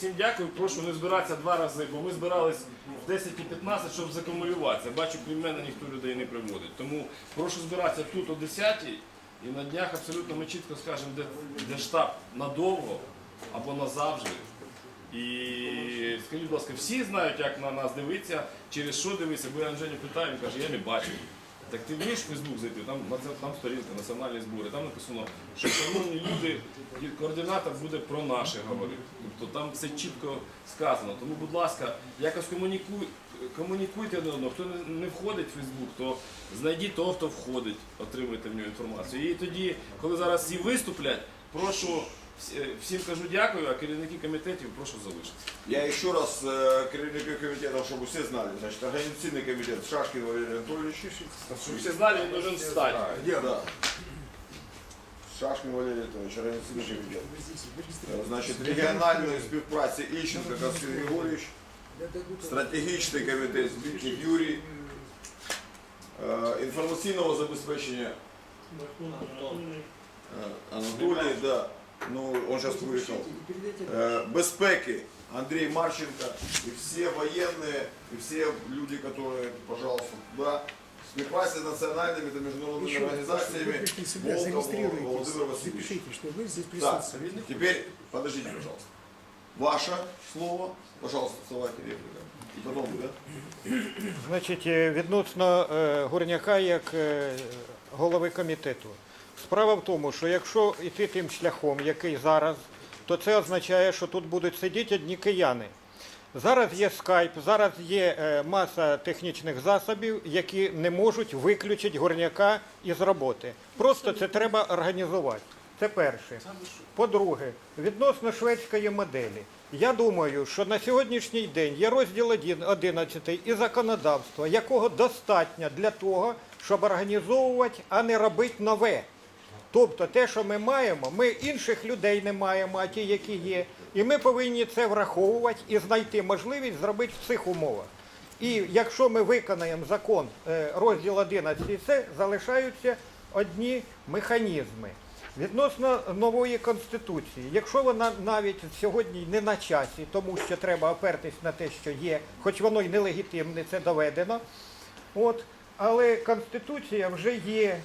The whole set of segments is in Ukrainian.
Всім дякую, прошу не збиратися два рази, бо ми збирались в 10 і 15, щоб закумулюватися. Бачу, крім мене ніхто людей не приводить. Тому прошу збиратися тут о 10 і на днях абсолютно ми чітко скажемо, де, де штаб надовго або назавжди. І скажіть, будь ласка, всі знають, як на нас дивитися, через що дивитися, бо я Анжені питаю, він каже, я не бачу. Так ти вмієш в Фейсбук зайти, там, там сторінка, національні збори, там написано, що шановні люди, координатор буде про наше говорити. Тобто там все чітко сказано. Тому, будь ласка, якось комунікуй, комунікуйте один одного. Хто не, входить в Фейсбук, то знайдіть того, хто входить, отримуйте в нього інформацію. І тоді, коли зараз всі виступлять, прошу всім кажу дякую, а керівники комітетів прошу залишитися. Я еще раз э, керівники комитета, чтобы все знали, значит, организационный комитет Шашкин Валерий Анатольевич. Щоб всі знали, він должен встати. Да. Шашкин Валерий Анатольевич, организационный комитет. Э, Значит, региональной співпраці Ільченко Костянтин Григорьевич, стратегічний комітет Збітник Юрій, э, інформаційного забезпечення э, Анатолій, да. Ну, он сейчас выехал. Э, безпеки Андрей Марченко и все военные, и все люди, которые, пожалуйста, туда, співпраці з національними та міжнародними Еще організаціями вы себя Волков зарегистрируйтесь, Володимир Васильевич. запишите, что вы здесь Так, присутствуете. теперь, подождите, пожалуйста. Ваше слово, пожалуйста, вставайте реплика. И потом вы, да? Значить, е, відносно е, Горняка як е, голови комітету. Справа в тому, що якщо йти тим шляхом, який зараз, то це означає, що тут будуть сидіти одні кияни. Зараз є скайп, зараз є е, маса технічних засобів, які не можуть виключити горняка із роботи. Просто це треба організувати. Це перше. По-друге, відносно шведської моделі. Я думаю, що на сьогоднішній день є розділ 11 і законодавство, якого достатньо для того, щоб організовувати, а не робити нове. Тобто те, що ми маємо, ми інших людей не маємо, а ті, які є. І ми повинні це враховувати і знайти можливість зробити в цих умовах. І якщо ми виконаємо закон е, розділ 11, це залишаються одні механізми. Відносно нової конституції, якщо вона навіть сьогодні не на часі, тому що треба опертись на те, що є, хоч воно й нелегітимне, це доведено. От, але конституція вже є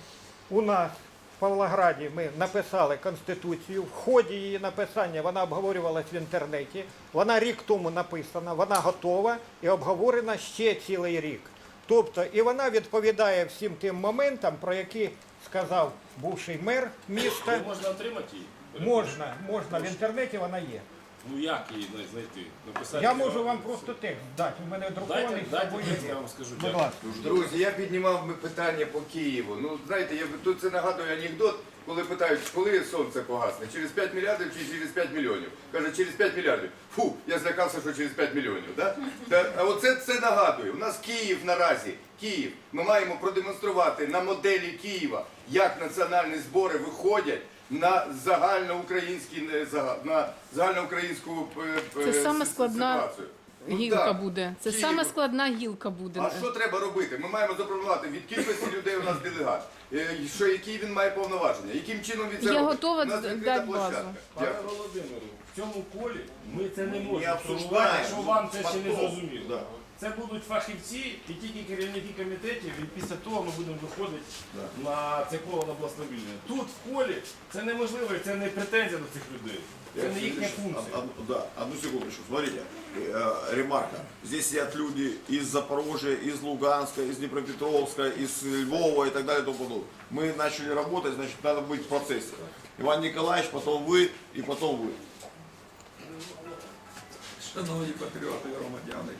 у нас Павлограді. Ми написали конституцію. В ході її написання вона обговорювалась в інтернеті. Вона рік тому написана, вона готова і обговорена ще цілий рік. Тобто, і вона відповідає всім тим моментам, про які сказав бувший мер міста. Можна отримати її? Можна, можна в інтернеті вона є. Ну як її знайти? Написати Я можу вам просто текст дати. У мене друкований Дайте, з дайте, собою текст, є. я вам скажу. Будь дякую. ласка. Друзі, я піднімав питання по Києву. Ну, знаєте, я, тут це нагадує анекдот, коли питають, коли сонце погасне, через 5 мільярдів чи через 5 мільйонів. Каже, через 5 мільярдів. Фу, я злякався, що через 5 мільйонів. Да? Та, а оце це нагадує. У нас Київ наразі, Київ. Ми маємо продемонструвати на моделі Києва, як національні збори виходять на загальноукраїнські на загальноукраїнську е, е, Це саме складна ситуацію. Ну, Гілка так. буде. Це саме складна гілка буде. А що треба робити? Ми маємо запропонувати від кількості людей у нас делегат. Е, Що які він має повноваження? Яким чином він це Я робить? готова дати базу. Пане Володимиру, в цьому колі ми це не можемо якщо вам це ще не зрозуміло. Да. Це будуть фахівці і тільки керівники комітетів, і після того ми будемо виходити на це коло на благословіння. Тут в колі це неможливо, і це не претензія до цих людей. Це не їхня функція. Од- од- да, одну секундочку. Смотрите, э, ремарка. Здесь сидят люди из Запорожья, из Луганска, из Днепропетровска, из Львова и так далее и тому подобное. Мы начали работать, значит, надо быть в процессе. Иван Николаевич, потом вы и потом вы. Шановні патріоти і громадяни,